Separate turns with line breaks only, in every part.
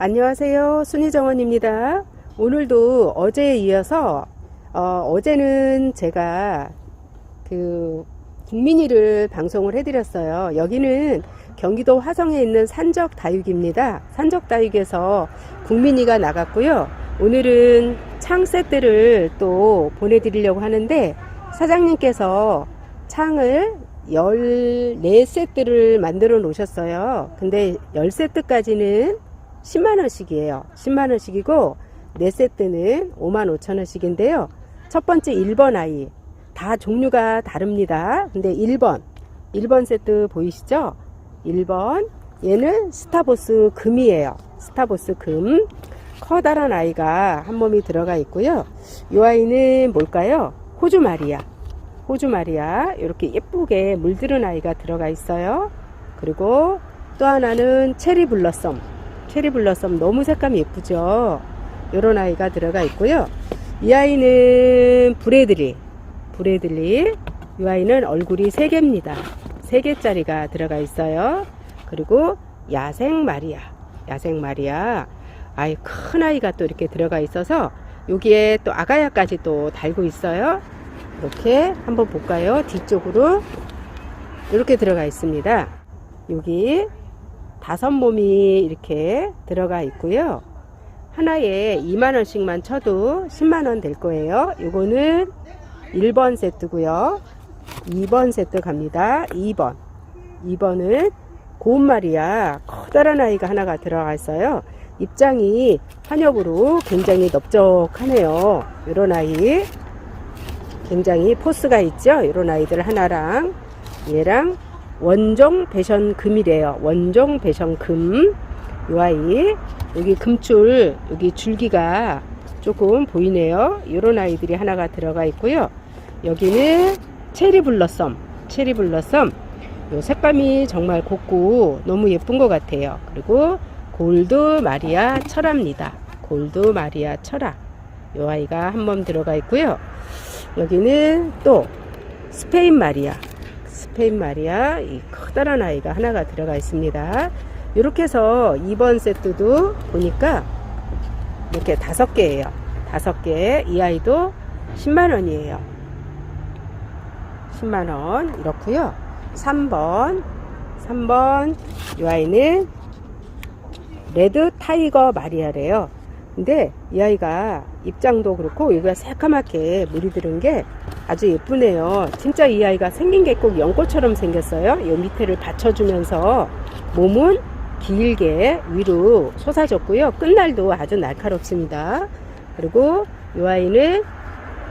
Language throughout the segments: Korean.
안녕하세요. 순희정원입니다. 오늘도 어제에 이어서 어, 어제는 제가 그 국민이를 방송을 해드렸어요. 여기는 경기도 화성에 있는 산적 다육입니다. 산적 다육에서 국민이가 나갔고요. 오늘은 창 세트를 또 보내드리려고 하는데 사장님께서 창을 14세트를 만들어 놓으셨어요. 근데 10세트까지는 10만원씩이에요. 10만원씩이고, 4세트는 5만 5천원씩인데요. 첫 번째 1번 아이. 다 종류가 다릅니다. 근데 1번. 1번 세트 보이시죠? 1번. 얘는 스타보스 금이에요. 스타보스 금. 커다란 아이가 한 몸이 들어가 있고요. 이 아이는 뭘까요? 호주 마리아. 호주 마리아. 이렇게 예쁘게 물들은 아이가 들어가 있어요. 그리고 또 하나는 체리 블러썸. 체리 블러썸 너무 색감이 예쁘죠? 이런 아이가 들어가 있고요. 이 아이는 브레들리. 브레들리. 이 아이는 얼굴이 3개입니다. 3개짜리가 들어가 있어요. 그리고 야생 마리아. 야생 마리아. 아이 큰 아이가 또 이렇게 들어가 있어서 여기에 또 아가야까지 또 달고 있어요. 이렇게 한번 볼까요? 뒤쪽으로 이렇게 들어가 있습니다. 여기 다섯 몸이 이렇게 들어가 있고요. 하나에 2만원씩만 쳐도 10만원 될 거예요. 요거는 1번 세트고요. 2번 세트 갑니다. 2번. 2번은 고운 말이야. 커다란 아이가 하나가 들어가 있어요. 입장이 한엽으로 굉장히 넓적하네요. 이런 아이. 굉장히 포스가 있죠. 이런 아이들 하나랑 얘랑 원종 배션 금이래요. 원종 배션 금. 요 아이. 여기 금줄, 여기 줄기가 조금 보이네요. 이런 아이들이 하나가 들어가 있고요. 여기는 체리 블러썸. 체리 블러썸. 요 색감이 정말 곱고 너무 예쁜 것 같아요. 그리고 골드 마리아 철화입니다. 골드 마리아 철화. 요 아이가 한번 들어가 있고요. 여기는 또 스페인 마리아. 스페인 마리아 이 커다란 아이가 하나가 들어가 있습니다. 이렇게 해서 2번 세트도 보니까 이렇게 다섯 개예요. 다섯 개. 이 아이도 10만 원이에요. 10만 원 이렇고요. 3번 3번 이 아이는 레드 타이거 마리아래요. 근데 이 아이가 입장도 그렇고 여기가 새까맣게 물이 들은 게 아주 예쁘네요. 진짜 이 아이가 생긴 게 꼭 연꽃처럼 생겼어요. 이 밑에를 받쳐주면서 몸은 길게 위로 솟아졌고요. 끝날도 아주 날카롭습니다. 그리고 이 아이는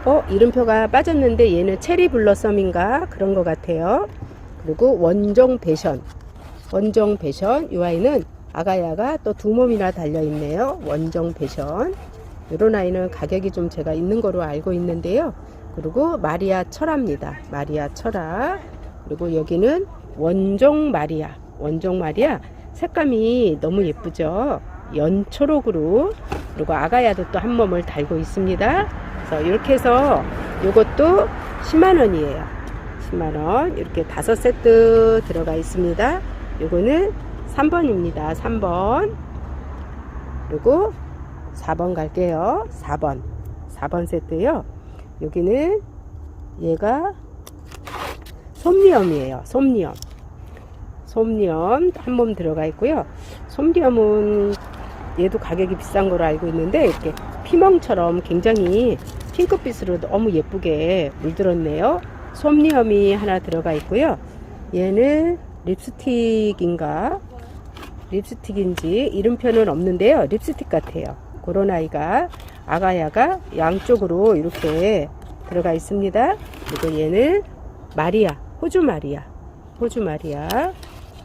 어 이름표가 빠졌는데 얘는 체리 블러썸인가 그런 것 같아요. 그리고 원종 배션 원종 배션 이 아이는 아가야가 또 두 몸이나 달려 있네요. 원종 배션. 이런 아이는 가격이 좀 제가 있는 거로 알고 있는데요. 그리고 마리아 철화입니다. 마리아 철화. 그리고 여기는 원종 마리아. 원종 마리아. 색감이 너무 예쁘죠. 연초록으로. 그리고 아가야도 또 한 몸을 달고 있습니다. 그래서 이렇게 해서 이것도 10만원이에요. 10만원. 이렇게 다섯 세트 들어가 있습니다. 요거는 3번입니다. 3번. 그리고 4번 갈게요. 4번. 4번 세트요. 여기는 얘가 솜니엄이에요. 솜니엄. 솜니엄 한 몸 들어가 있고요. 솜니엄은 얘도 가격이 비싼 걸로 알고 있는데 이렇게 피멍처럼 굉장히 핑크빛으로 너무 예쁘게 물들었네요. 솜니엄이 하나 들어가 있고요. 얘는 립스틱인가 립스틱인지 이름표는 없는데요. 립스틱 같아요. 그런 아이가 아가야가 양쪽으로 이렇게 들어가 있습니다. 그리고 얘는 마리아, 호주 마리아, 호주 마리아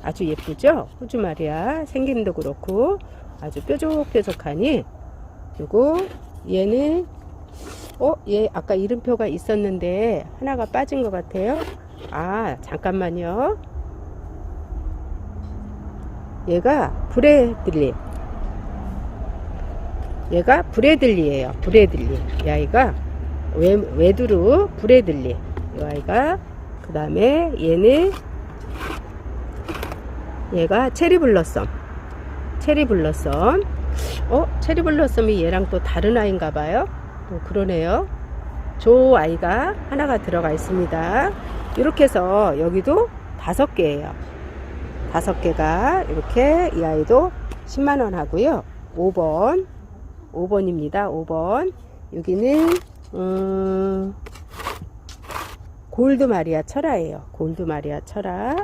아주 예쁘죠? 호주 마리아 생김도 그렇고 아주 뾰족뾰족하니 그리고 얘는 어, 얘 아까 이름표가 있었는데 하나가 빠진 것 같아요. 아, 잠깐만요. 얘가 브레들리. 얘가 브레들리예요. 브레들리. 이 아이가 외, 외두루 브레들리. 이 아이가 그 다음에 얘는 얘가 체리 블러썸. 체리 블러썸. 어? 체리블러썸이 얘랑 또 다른 아이인가 봐요. 또 그러네요. 조 아이가 하나가 들어가 있습니다. 이렇게 해서 여기도 다섯 개예요. 다섯 개가 이렇게 이 아이도 10만 원 하고요. 5번 5번입니다. 5번 여기는 음, 골드 마리아 철화예요. 골드 마리아 철화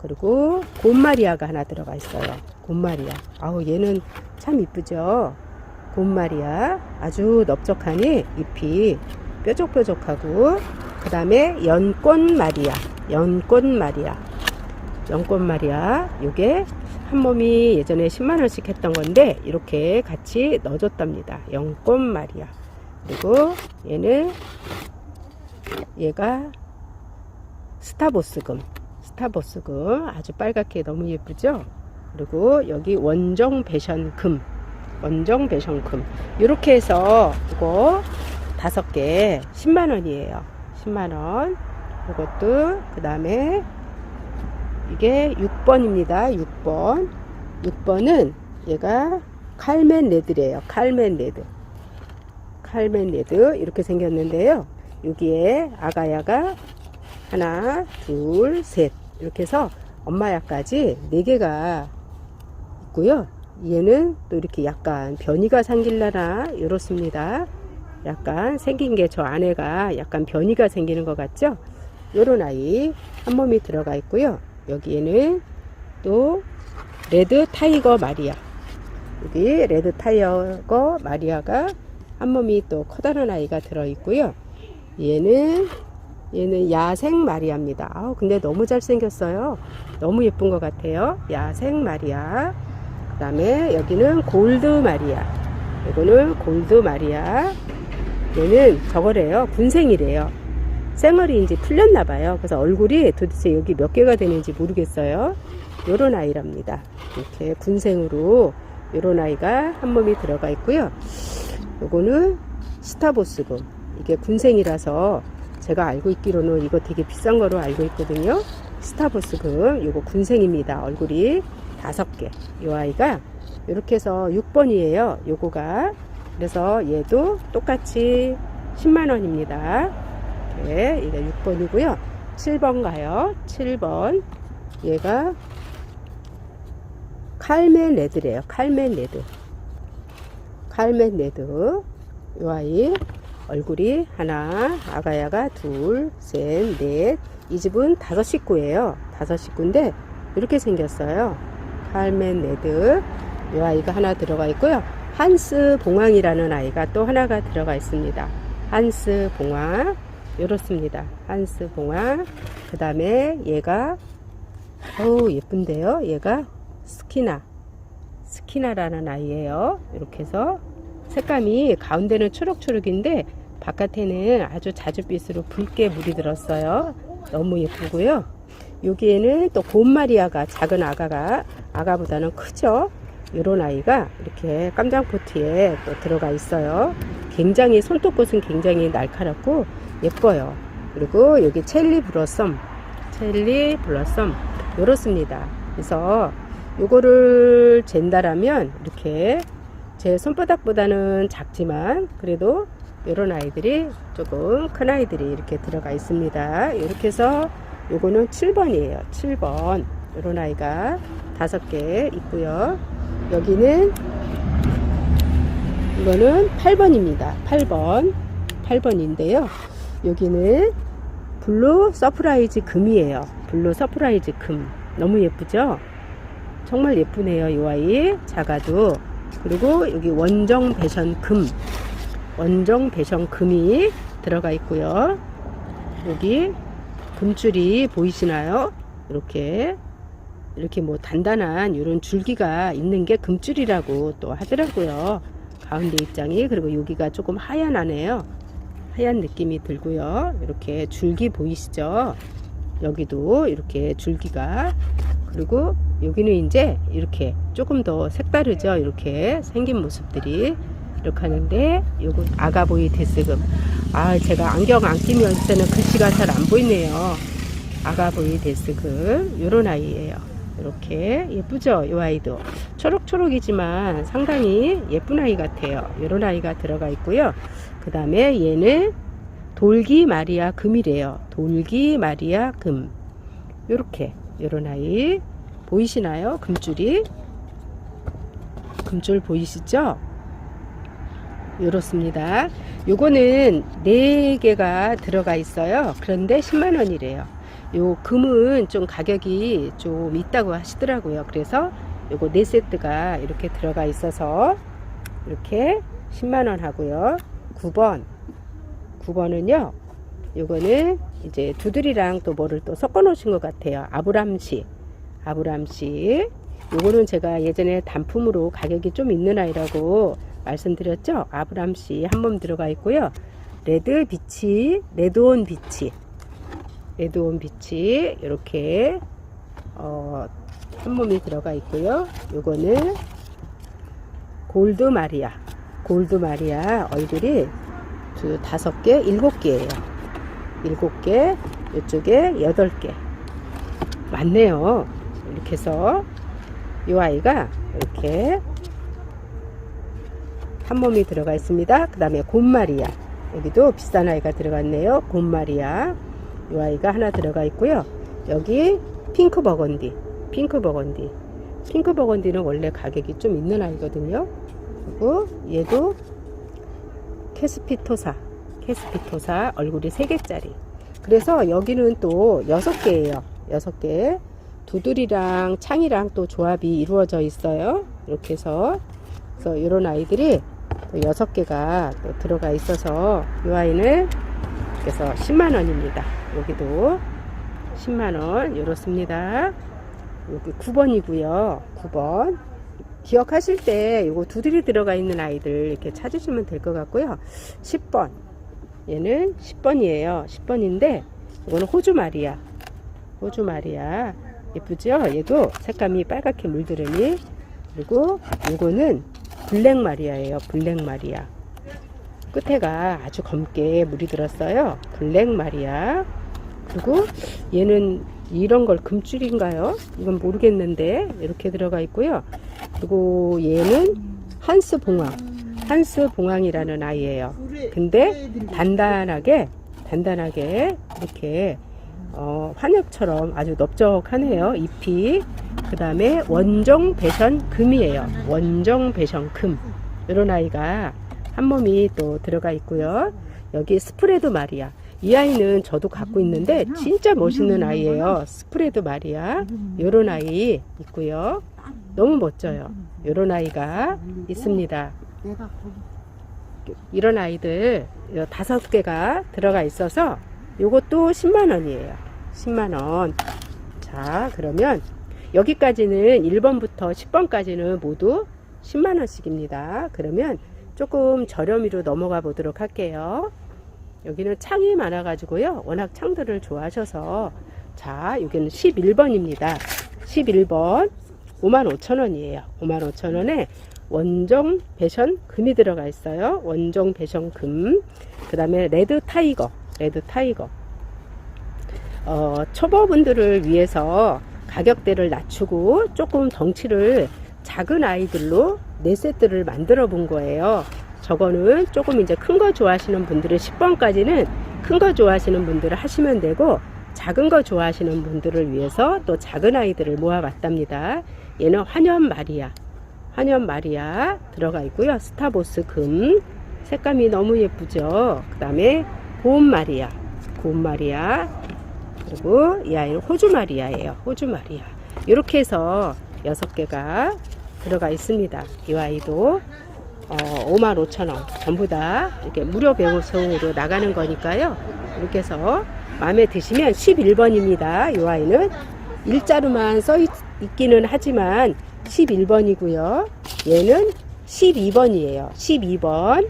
그리고 곰마리아가 하나 들어가 있어요. 곰마리아. 아우 얘는 참 이쁘죠. 곰마리아 아주 넓적하니 잎이 뾰족뾰족하고 그 다음에 연꽃 마리아 연꽃 마리아 연꽃 마리아 요게 한 몸이 예전에 10만원씩 했던 건데 이렇게 같이 넣어줬답니다. 연꽃 마리아. 그리고 얘는 얘가 스타보스금. 스타보스금 아주 빨갛게 너무 예쁘죠? 그리고 여기 원정 배션금. 원정 배션금. 이렇게 해서 이거 다섯 개 10만 원이에요. 10만 원. 이것도 그 다음에 이게 6번입니다. 6번. 6번은 얘가 칼맨 레드래요. 칼맨 레드. 칼맨 레드 이렇게 생겼는데요. 여기에 아가야가 하나 둘 셋. 이렇게 해서 엄마야까지 네 개가 있고요. 얘는 또 이렇게 약간 변이가 생길라나 이렇습니다. 약간 생긴 게 저 안에가 약간 변이가 생기는 것 같죠? 요런 아이 한 몸이 들어가 있고요 여기에는 또 레드 타이거 마리아. 여기 레드 타이거 마리아가 한 몸이 또 커다란 아이가 들어 있고요. 얘는 얘는 야생 마리아입니다. 아우 근데 너무 잘생겼어요. 너무 예쁜 것 같아요. 야생 마리아. 그 다음에 여기는 골드 마리아. 이거는 골드 마리아. 얘는 저거래요. 군생이래요 생얼이 이제 풀렸나 봐요. 그래서 얼굴이 도대체 여기 몇 개가 되는지 모르겠어요. 요런 아이랍니다. 이렇게 군생으로 요런 아이가 한 몸이 들어가 있고요. 요거는 스타보스금 이게 군생이라서 제가 알고 있기로는 이거 되게 비싼 거로 알고 있거든요. 스타보스금 요거 군생입니다. 얼굴이 다섯 개 요 아이가 이렇게 해서 6번이에요. 요거가. 그래서 얘도 똑같이 10만원입니다 이렇게 이게 6번이고요. 7번 가요. 7번. 얘가 칼맨 레드래요. 칼맨 레드. 칼맨 레드. 요 아이 얼굴이 하나 아가야가 둘 셋 넷 이 집은 다섯 식구예요. 다섯 식구인데 이렇게 생겼어요. 칼맨 레드. 요 아이가 하나 들어가 있고요. 한스 봉황이라는 아이가 또 하나가 들어가 있습니다. 한스 봉황 이렇습니다. 한스 봉황 그 다음에 얘가 어우 예쁜데요? 얘가 스키나 스키나라는 아이예요. 이렇게 해서 색감이 가운데는 초록초록인데 바깥에는 아주 자줏빛으로 붉게 물이 들었어요. 너무 예쁘고요. 여기에는 또 곰마리아가 작은 아가가 아가보다는 크죠? 이런 아이가 이렇게 깜장포트에 또 들어가 있어요. 굉장히 손톱꽃은 굉장히 날카롭고 예뻐요. 그리고 여기 첼리 블러썸 첼리 블러썸 이렇습니다. 그래서 요거를 잰다라면 이렇게 제 손바닥보다는 작지만 그래도 이런 아이들이 조금 큰 아이들이 이렇게 들어가 있습니다. 이렇게 해서 요거는 7번이에요. 7번. 이런 아이가 다섯 개 있고요. 여기는 이거는 8번입니다. 8번. 8번인데요 여기는 블루 서프라이즈 금이에요. 블루 서프라이즈 금. 너무 예쁘죠? 정말 예쁘네요 이 아이. 작아도. 그리고 여기 원정 배션 금. 원정 배션 금이 들어가 있고요. 여기 금줄이 보이시나요? 이렇게 이렇게 뭐 단단한 이런 줄기가 있는 게 금줄이라고 또 하더라고요. 가운데 입장이. 그리고 여기가 조금 하얀 하네요 하얀 느낌이 들고요. 이렇게 줄기 보이시죠? 여기도 이렇게 줄기가. 그리고 여기는 이제 이렇게 조금 더 색다르죠? 이렇게 생긴 모습들이 이렇게 하는데 요거 아가보이 데스금. 아 제가 안경 안 끼면 때는 글씨가 잘 안 보이네요. 아가보이 데스금. 요런 아이예요. 이렇게 예쁘죠? 이 아이도. 초록초록이지만 상당히 예쁜 아이 같아요. 이런 아이가 들어가 있고요. 그 다음에 얘는 돌기 마리아 금이래요. 돌기 마리아 금. 요렇게 요런 아이 보이시나요? 금줄이 금줄 보이시죠? 요렇습니다. 요거는 4개가 들어가 있어요. 그런데 10만 원이래요. 요 금은 좀 가격이 좀 있다고 하시더라고요. 그래서 요거 4세트가 이렇게 들어가 있어서 이렇게 10만 원 하고요. 9번 9번은요. 요거는 이제 두들이랑 또 뭐를 또 섞어 놓으신 것 같아요. 아브람시 아브람시 요거는 제가 예전에 단품으로 가격이 좀 있는 아이라고 말씀드렸죠. 아브람시 한 몸 들어가 있고요. 레드 비치, 레드온 비치, 레드온 비치 이렇게 어, 한 몸이 들어가 있고요. 요거는 골드 마리아, 골드 마리아 얼굴이 두 다섯 개, 일곱 개예요. 일곱 개, 이쪽에 여덟 개. 많네요. 이렇게 해서 이 아이가 이렇게 한 몸이 들어가 있습니다. 그 다음에 곰마리아. 여기도 비싼 아이가 들어갔네요. 곰마리아. 이 아이가 하나 들어가 있고요. 여기 핑크 버건디. 핑크 버건디. 핑크 버건디는 원래 가격이 좀 있는 아이거든요. 그리고 얘도 캐스피토사. 캐스피토사 얼굴이 3개짜리. 그래서 여기는 또 6개예요. 6개. 두들이랑 창이랑 또 조합이 이루어져 있어요. 이렇게 해서 그래서 이런 아이들이 또 여섯 개가 또 들어가 있어서 이 아이는 그래서 10만 원입니다. 여기도 10만 원 이렇습니다. 여기 9번이고요. 9번 기억하실 때 이거 두들이 들어가 있는 아이들 이렇게 찾으시면 될 것 같고요. 10번 얘는 10번이에요. 10번인데 이거는 호주 마리아 호주 마리아 예쁘죠? 얘도 색감이 빨갛게 물들으니 그리고 이거는 블랙 마리아예요. 블랙 마리아. 끝에가 아주 검게 물이 들었어요. 블랙 마리아. 그리고 얘는 이런 걸 금줄인가요? 이건 모르겠는데 이렇게 들어가 있고요. 그리고 얘는 한스 봉황. 한스 봉황이라는 아이예요. 근데 단단하게 단단하게 이렇게 어, 환엽처럼 아주 넓적하네요. 잎이. 그 다음에 원종 배션 금이에요. 원종 배션 금. 이런 아이가 한 몸이 또 들어가 있고요. 여기 스프레드 마리아. 이 아이는 저도 갖고 있는데 진짜 멋있는 아이예요. 스프레드 마리아. 이런 아이 있고요. 너무 멋져요. 이런 아이가 있습니다. 이런 아이들 다섯 개가 들어가 있어서 요것도 10만 원이에요. 10만 원. 자, 그러면 여기까지는 1번부터 10번까지는 모두 10만 원씩입니다. 그러면 조금 저렴이로 넘어가 보도록 할게요. 여기는 창이 많아 가지고요. 워낙 창들을 좋아하셔서 자, 여기는 11번입니다. 11번 55,000원이에요. 55,000원에 원정 배션 금이 들어가 있어요. 원정 배션 금. 그 다음에 레드 타이거. 레드 타이거. 어, 초보분들을 위해서 가격대를 낮추고 조금 덩치를 작은 아이들로 네 세트를 만들어 본 거예요. 저거는 조금 이제 큰 거 좋아하시는 분들은 10번까지는 큰 거 좋아하시는 분들을 하시면 되고 작은 거 좋아하시는 분들을 위해서 또 작은 아이들을 모아봤답니다. 얘는 환연 마리아. 환연 마리아 들어가 있고요. 스타보스 금. 색감이 너무 예쁘죠. 그 다음에 고운 마리아. 고운 마리아. 그리고 이 아이는 호주 마리아예요. 호주 마리아. 이렇게 해서 여섯 개가 들어가 있습니다. 이 아이도 어, 55,000원 전부 다 이렇게 무료 배송으로 나가는 거니까요. 이렇게 해서 마음에 드시면 11번입니다. 이 아이는 일자로만 써 있, 있기는 하지만 11번이고요. 얘는 12번이에요. 12번.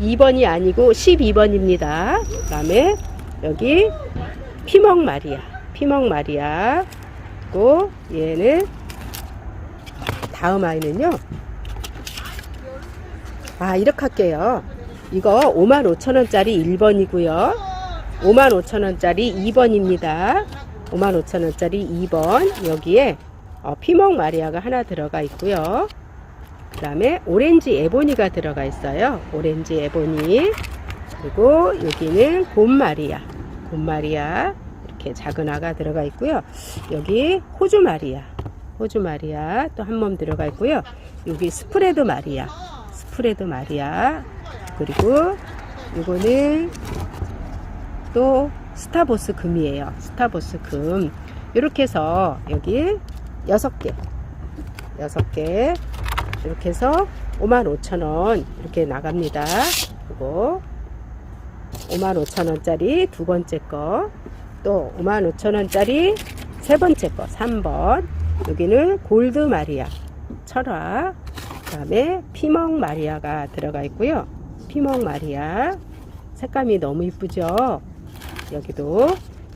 2번이 아니고 12번입니다. 그 다음에 여기 피먹 마리아. 피먹 마리아. 그리고 얘는 다음 아이는요. 아, 이렇게 할게요. 이거 55,000원짜리 1번이고요. 55,000원짜리 2번입니다. 55,000원짜리 2번 여기에 어, 피먹 마리아가 하나 들어가 있고요. 그 다음에 오렌지 에보니가 들어가 있어요. 오렌지 에보니 그리고 여기는 곰마리아 곰마리아 이렇게 작은 아가 들어가 있고요. 여기 호주 마리아 호주 마리아 또 한 몸 들어가 있고요. 여기 스프레드 마리아 스 프레드 마리아 그리고 이거는 또 스타보스 금이에요. 스타보스 금. 이렇게 해서 여기 여섯 개. 여섯 개. 이렇게 해서 55,000원 이렇게 나갑니다. 그리고 55,000원짜리 두 번째 거. 또 55,000원짜리 세 번째 거. 3번. 여기는 골드 마리아. 철화. 그 다음에 피멍 마리아가 들어가 있고요. 피멍 마리아. 색감이 너무 이쁘죠? 여기도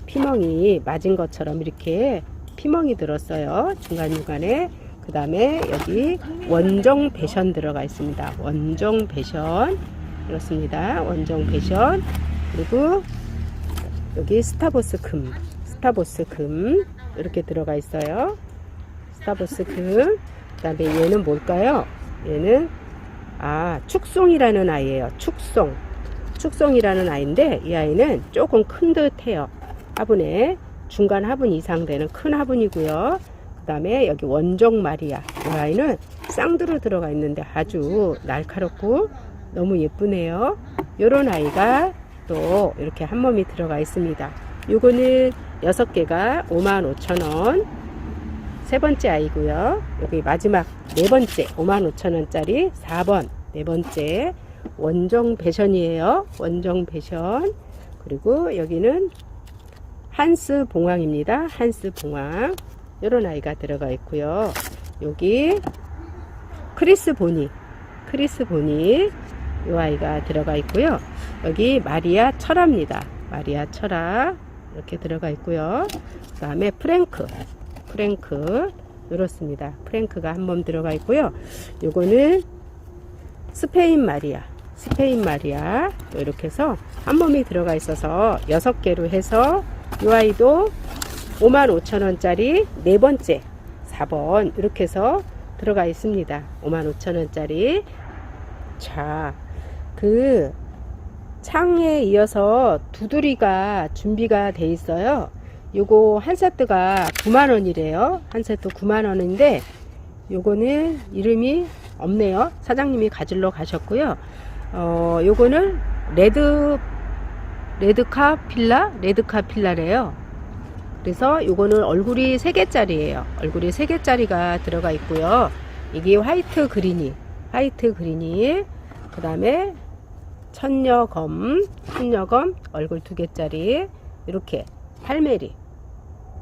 피멍이 맞은 것처럼 이렇게 피멍이 들었어요. 중간중간에. 그 다음에 여기 원정 배션 들어가 있습니다. 원정 배션. 이렇습니다. 원정 배션. 그리고 여기 스타보스 금. 스타보스 금. 이렇게 들어가 있어요. 스타보스 금. 그 다음에 얘는 뭘까요? 얘는, 아, 축송이라는 아이예요. 축송. 축송이라는 아이인데 이 아이는 조금 큰 듯해요. 화분에 중간 화분 이상 되는 큰 화분이고요. 그 다음에 여기 원종 마리아 이 아이는 쌍두로 들어가 있는데 아주 날카롭고 너무 예쁘네요. 요런 아이가 또 이렇게 한 몸이 들어가 있습니다. 요거는 여섯 개가 55,000원. 세 번째 아이고요. 여기 마지막 네 번째 55,000원짜리 4번 네 번째 원정 배션이에요. 원정 배션. 그리고 여기는 한스 봉황입니다. 한스 봉황. 이런 아이가 들어가 있고요. 여기 크리스 보니. 크리스 보니. 이 아이가 들어가 있고요. 여기 마리아 철아입니다. 마리아 철아. 이렇게 들어가 있고요. 그 다음에 프랭크. 프랭크. 이렇습니다. 프랭크가 한번 들어가 있고요. 요거는 스페인 마리아. 스페인 마리아 또 이렇게 해서 한 몸이 들어가 있어서 여섯 개로 해서 이 아이도 55,000원짜리 네 번째 4번 이렇게 해서 들어가 있습니다. 55,000원짜리 자, 그 창에 이어서 두드리가 준비가 돼 있어요. 요거 한 세트가 9만원이래요. 한 세트 9만원인데 요거는 이름이 없네요. 사장님이 가지러 가셨고요. 어, 요거는 레드 레드카 필라, 레드카 필라래요. 그래서 요거는 얼굴이 3개짜리예요. 얼굴이 3개짜리가 들어가 있고요. 이게 화이트 그린이, 화이트 그린이, 그 다음에 천녀검, 천녀검 얼굴 2개짜리, 이렇게 8메리.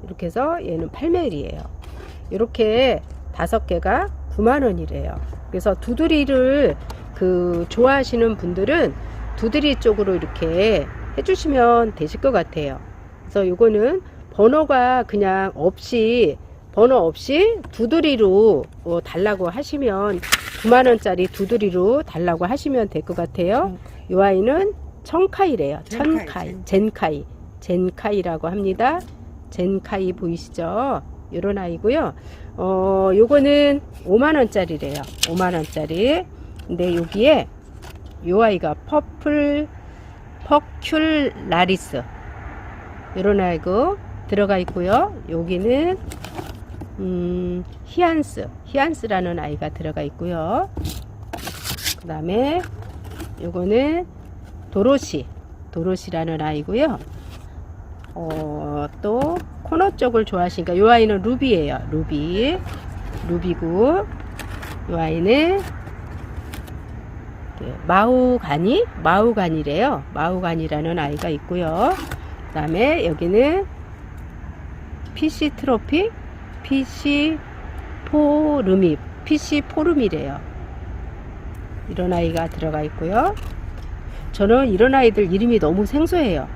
이렇게 해서 얘는 8메리예요. 이렇게 다섯 개가 9만원이래요. 그래서 두드리를 그 좋아하시는 분들은 두드리 쪽으로 이렇게 해주시면 되실 것 같아요. 그래서 요거는 번호가 그냥 없이 번호 없이 두드리로 어, 달라고 하시면 9만원짜리 두드리로 달라고 하시면 될 것 같아요. 이 아이는 청카이래요. 천카이,
젠.
젠카이, 젠카이라고 합니다. 젠카이 보이시죠? 요런 아이고요. 어, 요거는 5만원짜리래요. 5만원짜리. 근데 여기에 요 아이가 퍼플 퍼큘라리스 요런 아이고 들어가 있고요. 여기는 음, 히안스 히안스라는 아이가 들어가 있고요. 그 다음에 요거는 도로시 도로시라는 아이고요. 어, 또 코너 쪽을 좋아하시니까 요 아이는 루비예요. 루비 루비고 요 아이는 네, 마우가니 마우가니래요. 마우가니라는 아이가 있고요. 그 다음에 여기는 PC 트로피 PC 포르미 PC 포름이래요. 이런 아이가 들어가 있고요. 저는 이런 아이들 이름이 너무 생소해요.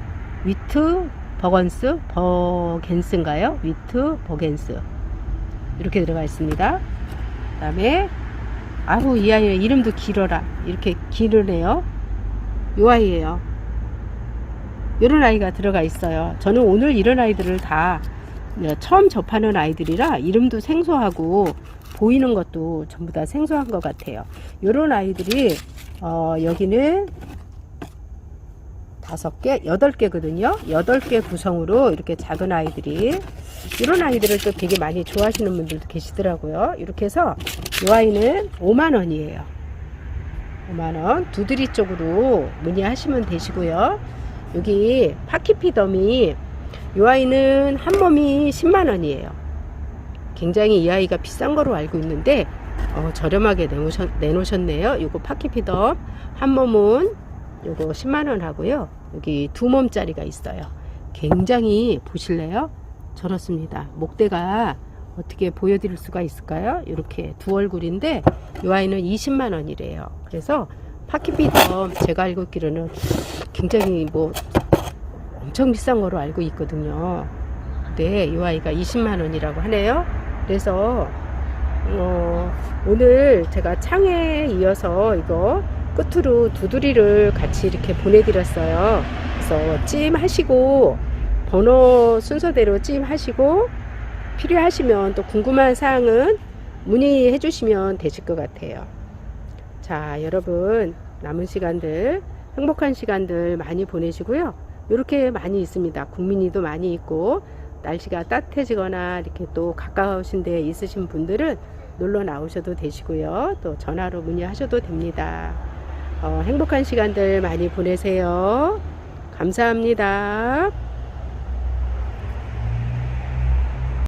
위트 버건스 버겐스인가요? 위트 버겐스 이렇게 들어가 있습니다. 그 다음에 아우 이 아이 이름도 길어라 이렇게 길으네요. 요 아이예요. 이런 아이가 들어가 있어요. 저는 오늘 이런 아이들을 다 네, 처음 접하는 아이들이라 이름도 생소하고 보이는 것도 전부 다 생소한 것 같아요. 요런 아이들이 어, 여기는 다섯 개, 여덟 개거든요. 여덟 개 구성으로 이렇게 작은 아이들이 이런 아이들을 또 되게 많이 좋아하시는 분들도 계시더라고요. 이렇게 해서 이 아이는 5만 원이에요. 5만 원. 두드리 쪽으로 문의하시면 되시고요. 여기 파키피덤이 이 아이는 한 몸이 10만 원이에요. 굉장히 이 아이가 비싼 거로 알고 있는데 어, 저렴하게 내놓으셨, 내놓으셨네요. 이거 파키피덤 한 몸은 요거 10만 원 하고요. 여기 두 몸짜리가 있어요. 굉장히 보실래요? 저렇습니다. 목대가 어떻게 보여드릴 수가 있을까요? 이렇게 두 얼굴인데 이 아이는 20만 원이래요. 그래서 파키피덤 제가 알고 있기로는 굉장히 뭐 엄청 비싼 거로 알고 있거든요. 근데 이 아이가 20만 원이라고 하네요. 그래서 어, 오늘 제가 창에 이어서 이거 끝으로 두드리를 같이 이렇게 보내드렸어요. 그래서 찜하시고 번호 순서대로 찜하시고 필요하시면 또 궁금한 사항은 문의해 주시면 되실 것 같아요. 자, 여러분 남은 시간들 행복한 시간들 많이 보내시고요. 이렇게 많이 있습니다. 국민이도 많이 있고 날씨가 따뜻해지거나 이렇게 또 가까우신 데 있으신 분들은 놀러 나오셔도 되시고요. 또 전화로 문의하셔도 됩니다. 어, 행복한 시간들 많이 보내세요. 감사합니다.